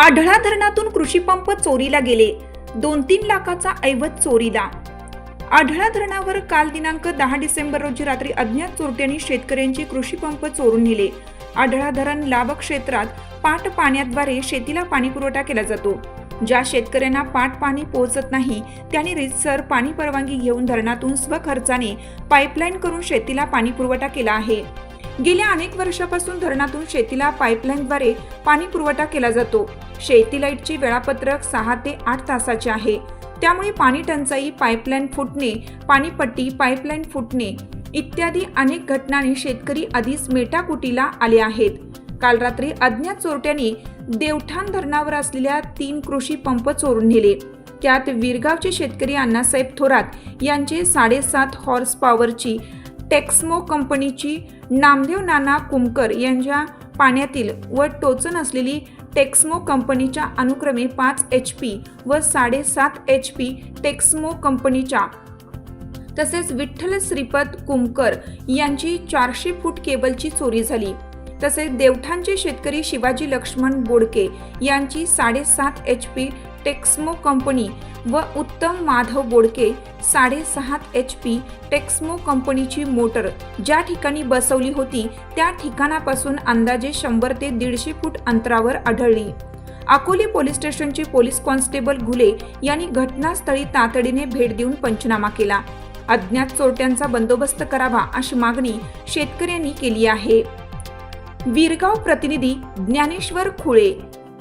आढळा धरणातून कृषीपंप चोरीला गेले. दोन तीन लाखाचा ऐवज चोरीला. आढळा धरणावर काल दिनांक दहा डिसेंबर रोजी रात्री अज्ञात चोरट्यांनी शेतकऱ्यांचे कृषीपंप चोरून नेले. आढळा धरण लाभ क्षेत्रात पाट पाण्याद्वारे शेतीला पाणी पुरवठा केला जातो. ज्या शेतकऱ्यांना पाट पाणी पोहोचत नाही त्यांनी रितसर पाणी परवानगी घेऊन धरणातून स्वखर्चाने पाईपलाईन करून शेतीला पाणी पुरवठा केला आहे. गेल्या अनेक वर्षापासून धरणातून शेतीला पाईपलाईनद्वारे पाणी पुरवठा केला जातो. शेतीलाईटची वेळापत्रक सहा ते आठ तासाचे आहे. त्यामुळे पाणी टंचाई पाईपलाईन फुटणे पाणीपट्टी पाईपलाईन फुटणे इत्यादी अनेक घटनांनी शेतकरी आधीच मेटाकुटीला आले आहेत. काल रात्री अज्ञात चोरट्यांनी देवठाण धरणावर असलेल्या तीन कृषी पंप चोरून नेले. त्यात विरगावचे शेतकरी अण्णासाहेब थोरात यांचे साडेसात हॉर्स पॉवरची टेक्स्मो कंपनीची नामदेव नाना कुमकर यांच्या पाण्यातील व टोचन असलेली टेक्समो कंपनीच्या अनुक्रमे पाच एच पी व साडेसात एच पी टेक्समो कंपनीच्या तसेच विठ्ठल श्रीपद कुमकर यांची चारशे फूट केबलची चोरी झाली. तसेच देवठाणचे शेतकरी शिवाजी लक्ष्मण बोडके यांची साडेसात एच पी टेक्समो कंपनी व उत्तम माधव बोडके साडेसहात एच पी टेक्समो कंपनीची मोटर ज्या ठिकाणी बसवली होती त्या ठिकाणापासून अंदाजे शंभर ते दीडशे फूट अंतरावर आढळली. अकोले पोलीस स्टेशनचे पोलीस कॉन्स्टेबल घुले यांनी घटनास्थळी तातडीने भेट देऊन पंचनामा केला. अज्ञात चोरट्यांचा बंदोबस्त करावा अशी मागणी शेतकऱ्यांनी केली आहे. वीरगाव प्रतिनिधी ज्ञानेश्वर खुळे